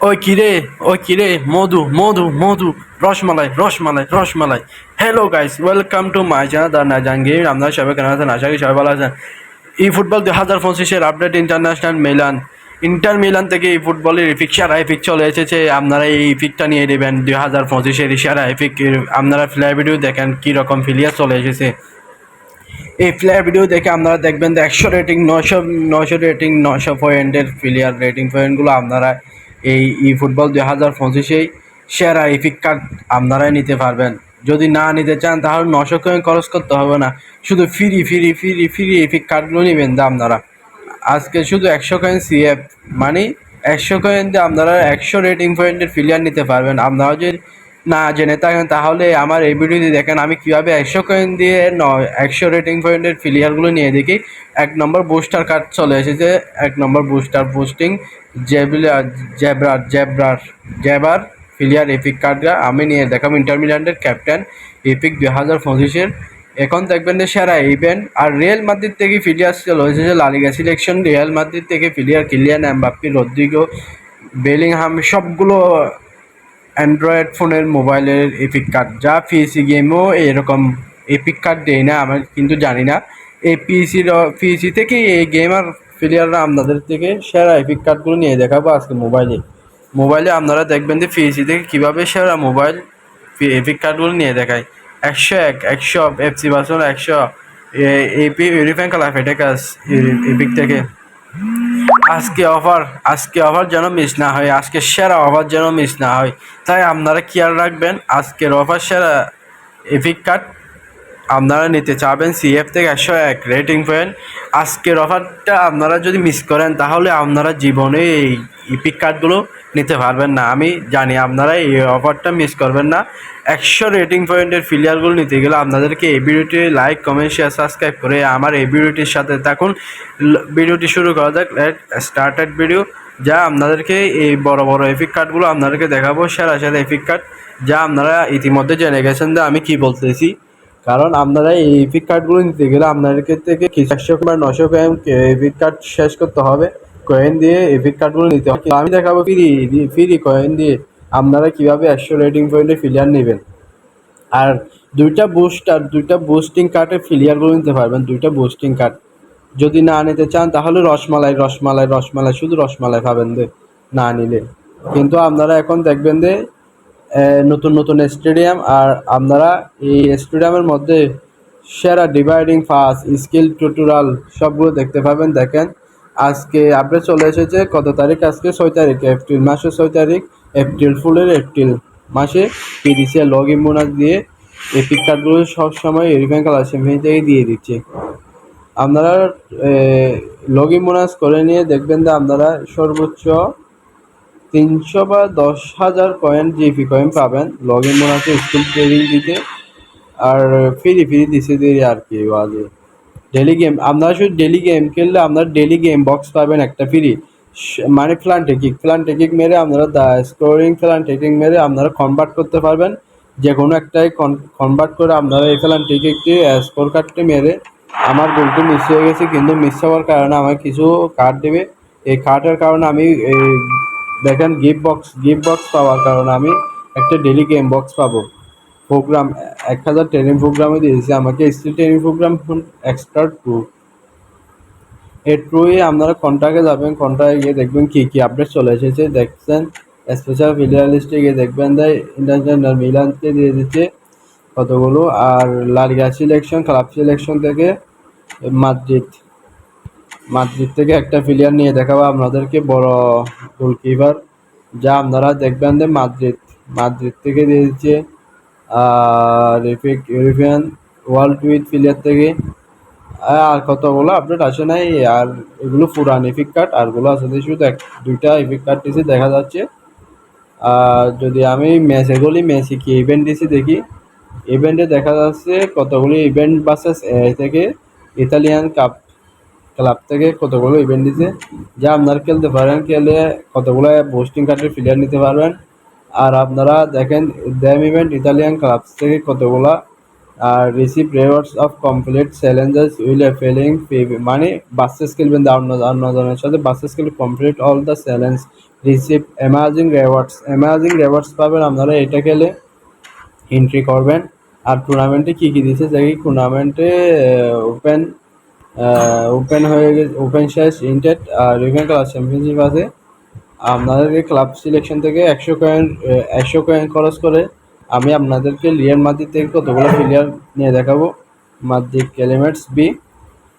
ওই কিরে ওই কিরে Madhu Madhu Madhu, rasmalai rasmalai rasmalai. Hello guys welcome to my channel দা না জাহাঙ্গীর আপনারা সবাই কেন আছেন? আশা করি সবাই ভালো আছেন। ই ফুটবল দুই হাজার পঁচিশের update international Milan Inter Milan থেকে এই ফুটবলের ইফিক সেরা ইফিক চলে এসেছে। আপনারা এই ইফিকটা নিয়ে নেবেন দুই হাজার পঁচিশের সেরা ইফিক আপনারা ফ্লাই ভিডিও দেখেন কীরকম ফিলিয়ার চলে এসেছে। এই প্লেয়ার ভিডিও দেখে আপনারা দেখবেন একশো রেটিং নশো নশো রেটিং নশো পয়েন্টের প্লেয়ার রেটিং পয়েন্টগুলো আপনারা এই ই ফুটবল দুই হাজার পঁচিশেই সেরা ইফিক কার্ড আপনারাই নিতে পারবেন। যদি না নিতে চান, তাহলে নশো কয়েন খরচ করতে হবে না। শুধু ফ্রি ফ্রি ফ্রি ফ্রি ফিক কার্ডগুলো নেবেন দা আপনারা। আজকে শুধু একশো কয়েন সিএফ মানে একশো কয়েন দিয়ে আপনারা একশো রেটিং পয়েন্টের ফিলিয়ার নিতে পারবেন। আপনারা যদি না, জেনে থাকেন, তাহলে আমার এই ভিডিওটি দেখেন। আমি কীভাবে একশো কয়েন দিয়ে ন একশো রেটিং পয়েন্টের ফিলিয়ারগুলো নিয়ে দেখি। এক নম্বর বুস্টার কার্ড চলে এসেছে। এক নম্বর বুস্টার বুস্টিং জেবলার জেব্রার জেব্রার জেবার ফিলিয়ার এপিক কার্ডটা আমি নিয়ে দেখাবো। ইন্টারমিডিয়েটের ক্যাপ্টেন এপিক দুই হাজার পঁচিশের। এখন দেখবেন যে সেরা ইভেন্ট আর রিয়েল মাদ্রিদ থেকে ফিলিয়ার চলে এসেছে লালিগা সিলেকশন রিয়েল মাদ্রিদ থেকে player Kylian Mbappe Rodrygo Bellingham সবগুলো অ্যান্ড্রয়েড ফোনের মোবাইলের এপিক কার্ড যা পিএসি গেমও এরকম এপিক কার্ড দেয় না, আমার কিন্তু জানি না। এই পিএসির পিএসি থেকে এই গেমার প্লেয়াররা আপনাদের থেকে সেরা এপিক কার্ডগুলো নিয়ে দেখাবো আজকে মোবাইলে মোবাইলে আপনারা দেখবেন যে পিএসি থেকে কীভাবে সেরা মোবাইল এপিক কার্ডগুলো নিয়ে দেখায়। একশো এক, একশো এফসি বাসন একশো এপি ইউরিফ্যান কালার ফেটেকাস এপিক থেকে। আজকে অফার আজকে অফার যেন মিস না হয়, আজকে সেরা অফার যেন মিস না হয়। তাই আপনারা খেয়াল রাখবেন, আজকের অফার সেরা এপিক কার্ড আপনারা নিতে চাবেন সিএফ থেকে একশো এক রেটিং পয়েন্ট আজকের অফারটা আপনারা যদি মিস করেন, তাহলে আপনারা জীবনে এই ইপিক কার্ডগুলো নিতে পারবেন না। আমি জানি আপনারা এই অফারটা মিস করবেন না। একশো রেটিং পয়েন্টের ফিলিয়ারগুলো নিতে গেলে আপনাদেরকে এই ভিডিওটি লাইক কমেন্ট শেয়ার সাবস্ক্রাইব করে আমার এই ভিডিওটির সাথে থাকুন। ভিডিওটি শুরু করা যাক। স্টার্টেড ভিডিও যা আপনাদেরকে এই বড় বড় এপিক কার্ডগুলো আপনাদেরকে দেখাবো, সেরা সেরা এপিক কার্ড যা আপনারা ইতিমধ্যে জেনে গেছেন যে আমি কি বলতেছি। কারণ আপনারা এই এপিক কার্ডগুলো নিতে গেলে আপনাদেরকে থেকে কিছু একশো কিংবা নশো কয়েন এপিক কার্ড শেষ করতে হবে। কয়েন দিয়ে এপিক কার্ডগুলো নিতে হবে। আমি দেখাবো ফ্রি ফ্রি কয়েন দিয়ে আপনারা কীভাবে একশো রেটিং পয়েন্টে ফিলিয়ার নেবেন। আর দুইটা বুস্টার দুইটা বুস্টিং কার্ডের ফিলিয়ারগুলো নিতে পারবেন, দুইটা বুস্টিং কার্ড যদি না নিতে চান, তাহলে রসমালাই রসমালাই রসমালাই, শুধু রসমালাই পাবেন দে, না নিলে। কিন্তু আপনারা এখন দেখবেন যে নতুন নতুন স্টেডিয়াম আর আপনারা এই স্টেডিয়ামের মধ্যে সেরা ডিভাইডিং ফাস স্কিল টিউটোরিয়াল সবগুলো দেখতে পাবেন। দেখেন আজকে আপডেট চলে এসেছে, কত তারিখ? আজকে ছয় তারিখ এপ্রিল মাসের ছয় তারিখ এপ্রিল ফুলের এপ্রিল মাসে পিডিসি লগ ইন বোনাস দিয়ে এপিক কার্ডগুলো সবসময় এরিফ্যান কালার সেমিফাইন থেকে দিয়ে দিচ্ছে। আপনারা লগ ইন বোনাস করে নিয়ে দেখবেন যে আপনারা সর্বোচ্চ তিনশো বা দশ হাজার কয়েন জিপি কয়েন পাবেন লগ ইন বোনাসে স্কুল ট্রেনিং দিতে। আর ফ্রি ফ্রি দিছে দিয়ে আর কি বাজে ডেলি গেম আপনারা শুধু ডেলি গেম খেললে আপনারা ডেলি গেম বক্স পাবেন একটা ফ্রি মানে ফ্লান টেকিক ফ্লান টেকিক মেরে আপনারা দা স্কোরিং ফ্লান টেকিং মেরে আপনারা কনভার্ট করতে পারবেন। যে কোনো একটাই কনভার্ট করে আপনারা এই ফ্লান টেকিকটি স্কোর কার্ডটি মেরে আমার গোলটি মিস হয়ে গেছে, কিন্তু মিস হওয়ার কারণে আমার কিছু কার্ড দেবে। এই কার্ডের কারণে আমি দেখেন গিফট বক্স গিফট বক্স পাওয়ার কারণে আমি একটা ডেলি গেম বক্স পাবো। প্রোগ্রাম এক হাজার ট্রেনিং প্রোগ্রামে দিয়েছে। আমাকে still training programme extra to এই ট্রুয়ে আপনারা কন্ট্রাক্টে যাবেন। কন্ট্রাক্টে গিয়ে দেখবেন কী কী আপডেট চলে এসেছে। দেখছেন স্পেশাল প্লেয়ার লিস্টে গিয়ে দেখবেন তাই ইন্টারন্যাশনাল মিলানকে দিয়ে দিচ্ছে কতগুলো। আর La Liga selection club selection থেকে মাদ্রিদ। মাদ্রিদ থেকে একটা প্লেয়ার নিয়ে দেখাবো আপনাদেরকে, বড় গোলকিপার যা আপনারা দেখবেন যে মাদ্রিদ মাদ্রিদ থেকে দিয়ে আর ইউরোপিয়ান ওয়ার্ল্ড উইথ ফিলিয়ার থেকে। আর কতগুলো আপডেট আসে নাই? আর এগুলো পুরান এপিক কার্ড আরগুলো আসলে শুধু এক দুইটা এপিক কার্ড দিয়েছে দেখা যাচ্ছে। আর যদি আমি ম্যাচ এগুলি ম্যাচে কি ইভেন্ট দিয়েছি দেখি। ইভেন্টে দেখা যাচ্ছে কতগুলি ইভেন্ট বাসেস এ থেকে ইতালিয়ান কাপ ক্লাব থেকে কতগুলো ইভেন্ট দিছে। যা আপনারা খেলতে পারেন, খেলে কতগুলো বোস্টিং কার্ডের প্লেয়ার নিতে পারবেন। আর আপনারা দেখেন দ্যাম ইভেন্ট ইতালিয়ান ক্লাবস থেকে কতগুলা, আর receive rewards of complete challenges will failing মানে বাসেস খেলবেন অন্য অন্য সাথে বাসেস খেলে complete all the challenge receive amazing rewards amazing rewards পাবেন আপনারা। এটা খেলে এন্ট্রি করবেন। আর টুর্নামেন্টে কী কী দিচ্ছে দেখি টুর্নামেন্টে ওপেন ওপেন হয়ে গেছে ওপেন শেষ ইন্টেড আর ইভেন ক্লাস চ্যাম্পিয়নশিপ আছে। আপনাদেরকে ক্লাব সিলেকশন থেকে একশো কয়েন একশো কয়েন খরচ করে আমি আপনাদেরকে লিয়ার মাদ্রিদ থেকে কতগুলো প্লেয়ার নিয়ে দেখাবো? মাদ্রিদ এলিমেন্টস বি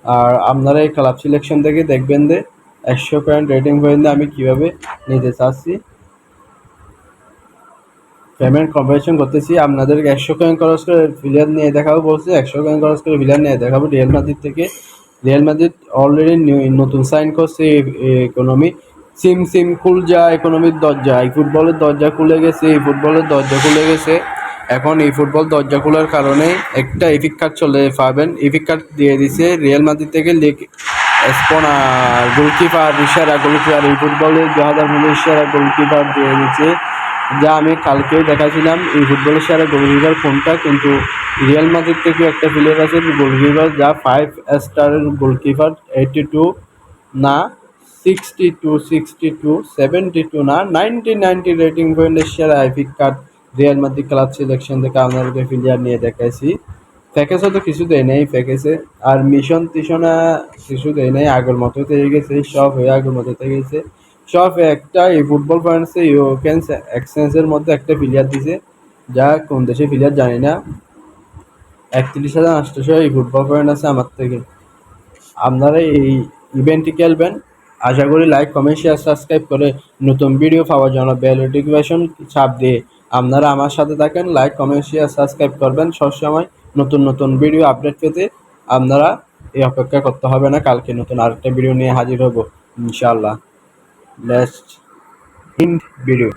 আর আপনারা এই ক্লাব সিলেকশন থেকে দেখবেন যে একশো কয়েন রেটিং পর্যন্ত আমি কীভাবে নিতে চাচ্ছি। পেমেন্ট কম্পারিশন করতেছি, আপনাদেরকে একশো কয়েন খরচ করে প্লেয়ার নিয়ে দেখাবো বলছে, একশো কয়েন খরচ করে প্লেয়ার নিয়ে দেখাবো রিয়েল মাদ্রিদ থেকে। রিয়েল মাদ্রিদ অলরেডি নতুন সাইন করছে ইকোনমি সিম সিম খুল যা ইকোনমির দরজা। এই ফুটবলের দরজা খুলে গেছে, এই ফুটবলের দরজা খুলে গেছে। এখন এই ফুটবল দরজা খোলার কারণে একটা ইফিক কার্ড চলে, পাবেন। ইফিক কার্ড দিয়ে দিছে রিয়েল মাদ্রিদ থেকে লিগ স্পনার গোলকিপার ইশারা গোলকিপার এই ফুটবলে দু হাজার পনেরো ইশারা গোলকিপার দিয়ে দিচ্ছে যা আমি কালকেও দেখাছিলাম এই ফুটবলের সেরা গোলকিপার ফোনটা কিন্তু রিয়াল মাদ্রিদ থেকে একটা প্লেয়ার আছে গোলকিপার যা ফাইভ স্টারের গোলকিপার এইটি টু না sixty two sixty two seventy two না নাইনটি নাইনটি রেটিং পয়েন্টের সেরা epic card Real Madrid club selection থেকে আপনাদেরকে প্লেয়ার নিয়ে দেখাইছি। প্যাকেজও তো কিছু দেয় নাই প্যাকেজে আর মিশন টিশনে কিছু দেয় নাই, আগের মতো থেকে গেছে, সব হয়ে আগের মতো থেকে গেছে। সব একটা এই ফুটবল পয়েন্টসে ইউরোপিয়ান এক্সচেঞ্জের মধ্যে একটা প্লেয়ার দিছে। যা কোন দেশের প্লেয়ার জানি না। একত্রিশ হাজার আটশোশো এই ফুটবল পয়েন্ট আছে আমার থেকে। আপনারা এই ইভেন্টটি খেলবেন। আশা করি লাইক কমেন্ট শেয়ার সাবস্ক্রাইব করে নতুন ভিডিও পাওয়ার জন্য বেল নোটিফিকেশন চাপ দিয়ে আপনারা আমার সাথে থাকেন। লাইক কমেন্ট শেয়ার সাবস্ক্রাইব করবেন। সবসময় নতুন নতুন ভিডিও আপডেট পেতে আপনারা এই অপেক্ষা করতে হবে না। কালকে নতুন আরেকটা ভিডিও নিয়ে হাজির হব, ইনশাআল্লাহ। In video